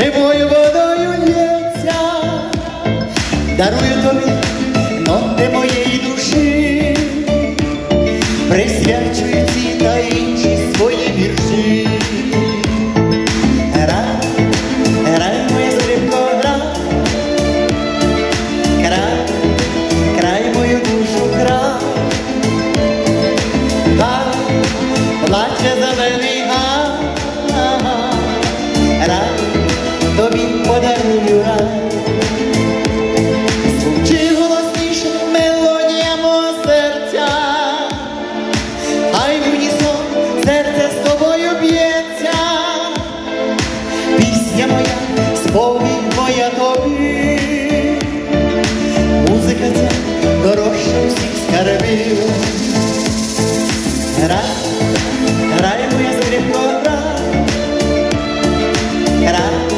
живою водою лється, дарую тобі ноти моєї душі, присвячую ці та інші свої вірші. Рай, рай моя стрибко, грай, край, край мою душу край, плаче за мене. Get out.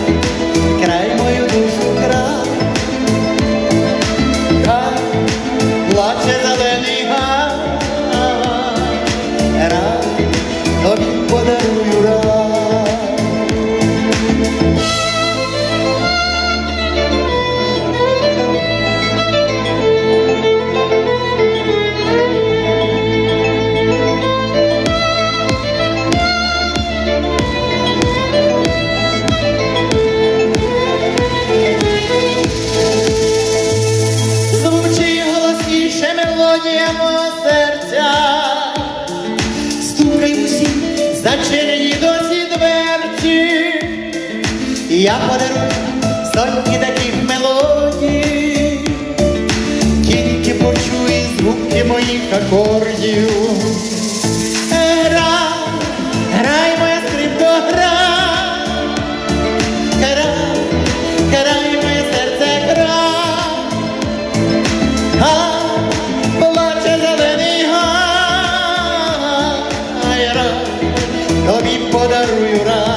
І я подарую сотні таких мелодій, тільки почує звуки моїх акордів. Грай, моя скрипко, грай, грай, моє серце, грай, плаче зелений гай, тобі подарую рай.